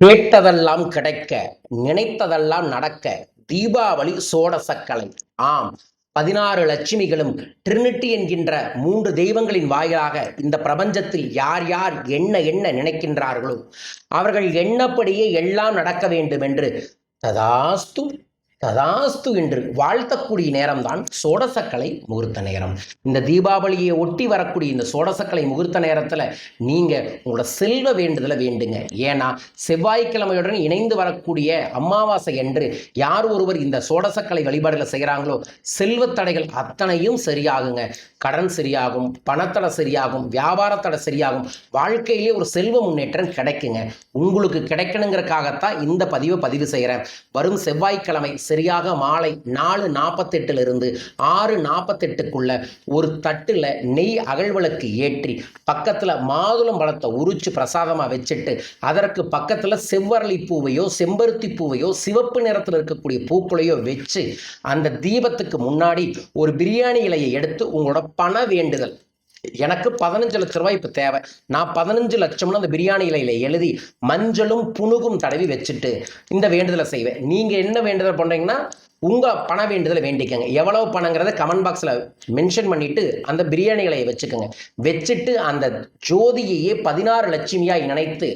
கேட்டதெல்லாம் கிடைக்க நினைத்ததெல்லாம் நடக்க தீபாவளி சோடசக்கலை. ஆம் பதினாறு லட்சுமிகளும் ட்ரினிட்டி என்கின்ற மூன்று தெய்வங்களின் வாயிலாக இந்த பிரபஞ்சத்தில் யார் யார் என்ன என்ன நினைக்கின்றார்களோ அவர்கள் எண்ணப்படியே எல்லாம் நடக்க வேண்டும் என்று ததாஸ்து ததாஸ்து என்று வாழ்த்தக்கூடிய நேரம்தான் சோடசக்கலை முகூர்த்த நேரம். இந்த தீபாவளியை ஒட்டி வரக்கூடிய இந்த சோடசக்கலை முகூர்த்த நேரத்தில் நீங்கள் உங்களோட செல்வ வேண்டுதலை வேண்டுங்க. ஏன்னா செவ்வாய்க்கிழமையுடன் இணைந்து வரக்கூடிய அமாவாசை என்று யார் ஒருவர் இந்த சோடசக்கலை வழிபாடுகளை செய்கிறாங்களோ செல்வத் தடைகள் அத்தனையும் சரியாகுங்க. கடன் சரியாகும் பணத்தடை சரியாகும் வியாபாரத்தடை சரியாகும். வாழ்க்கையிலே ஒரு செல்வ முன்னேற்றம் கிடைக்குங்க. உங்களுக்கு கிடைக்கணுங்கிறக்காகத்தான் இந்த பதிவை பதிவு செய்கிறேன். வரும் செவ்வாய்க்கிழமை சரியாக மாலை நாலு நாற்பத்தெட்டுலேருந்து ஆறு நாற்பத்தெட்டுக்குள்ள ஒரு தட்டில் நெய் அகழ்விளக்கு ஏற்றி பக்கத்தில் மாதுளம் பழத்தை உரிச்சு பிரசாதமாக வச்சுட்டு அதற்கு பக்கத்தில் செவ்வரளி பூவையோ செம்பருத்தி பூவையோ சிவப்பு நிறத்தில் இருக்கக்கூடிய பூக்களையோ வச்சு அந்த தீபத்துக்கு முன்னாடி ஒரு பிரியாணி இலையை எடுத்து உங்களோட பண வேண்டுதல் எனக்கு பதினஞ்சு லட்ச ரூபாய் இப்போ தேவை. நான் பதினஞ்சு லட்சம்னு அந்த பிரியாணி இலையில எழுதி மஞ்சளும் புணுகும் தடவி வச்சுட்டு இந்த வேண்டுதலை செய்வேன். நீங்கள் என்ன வேண்டுதல் பண்ணுறீங்கன்னா உங்கள் பண வேண்டுதலை வேண்டிக்கங்க. எவ்வளவு பணங்கிறத கமெண்ட் பாக்ஸில் மென்ஷன் பண்ணிவிட்டு அந்த பிரியாணி இலையை வச்சுக்கோங்க. வச்சுட்டு அந்த ஜோதியையே பதினாறு லட்சுமியாய் நினைத்து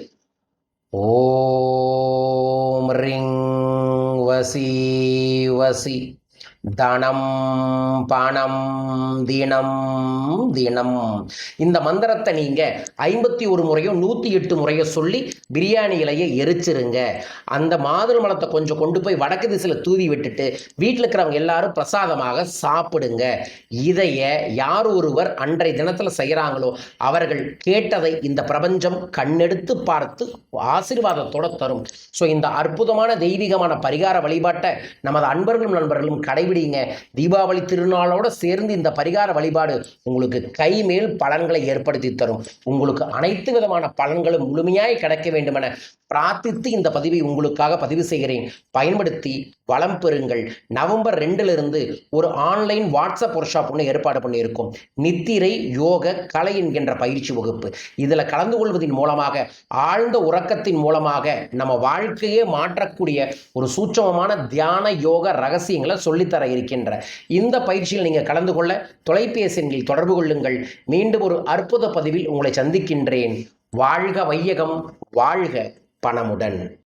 ஓம் ரிங் வசி வசி தனம் பணம் தினம் தினம். இந்த மந்திரத்தை நீங்கள் ஐம்பத்தி ஒரு முறையோ நூற்றி எட்டு முறையோ சொல்லி பிரியாணி இலையை எரிச்சிருங்க. அந்த மாதுளம்பழத்தை கொஞ்சம் கொண்டு போய் வடக்கு திசையில் தூவி விட்டுட்டு வீட்டில் இருக்கிறவங்க எல்லாரும் பிரசாதமாக சாப்பிடுங்க. இதைய யார் ஒருவர் அன்றைய தினத்தில் செய்கிறாங்களோ அவர்கள் கேட்டதை இந்த பிரபஞ்சம் கண்ணெடுத்து பார்த்து ஆசீர்வாதத்தோடு தரும். ஸோ இந்த அற்புதமான தெய்வீகமான பரிகார வழிபாட்டை நமது அன்பர்களும் நண்பர்களும் கடைபிடிங்க. தீபாவளி திருநாளோட சேர்ந்து இந்த பரிகார வழிபாடு உங்களுக்கு கைமேல் பலன்களை ஏற்படுத்தி தரும். உங்களுக்கு அனைத்து விதமான பலன்களும் முழுமையாய் கிடைக்க வேண்டுமென பிரார்த்தித்து இந்த பதிவை உங்களுக்காக பதிவு செய்கிறேன். பயன்படுத்தி வளம் பெறுங்கள். நவம்பர் ரெண்டிலிருந்து ஒரு ஆன்லைன் வாட்ஸ்அப் ஒர்க் ஷாப் ஒன்று ஏற்பாடு பண்ணியிருக்கோம். நித்திரை யோக கலை என்கின்ற பயிற்சி வகுப்பு. இதில் கலந்து கொள்வதன் மூலமாக ஆழ்ந்த உறக்கத்தின் மூலமாக நம்ம வாழ்க்கையே மாற்றக்கூடிய ஒரு சூட்சமமான தியான யோக ரகசியங்களை சொல்லித்தர இருக்கின்ற. இந்த பயிற்சியில் நீங்கள் கலந்து கொள்ள தொலைபேசி எண்ணில் தொடர்பு கொள்ளுங்கள். மீண்டும் ஒரு அற்புத பதிவில் உங்களை சந்திக்கின்றேன். வாழ்க வையகம் வாழ்க பணமுடன்.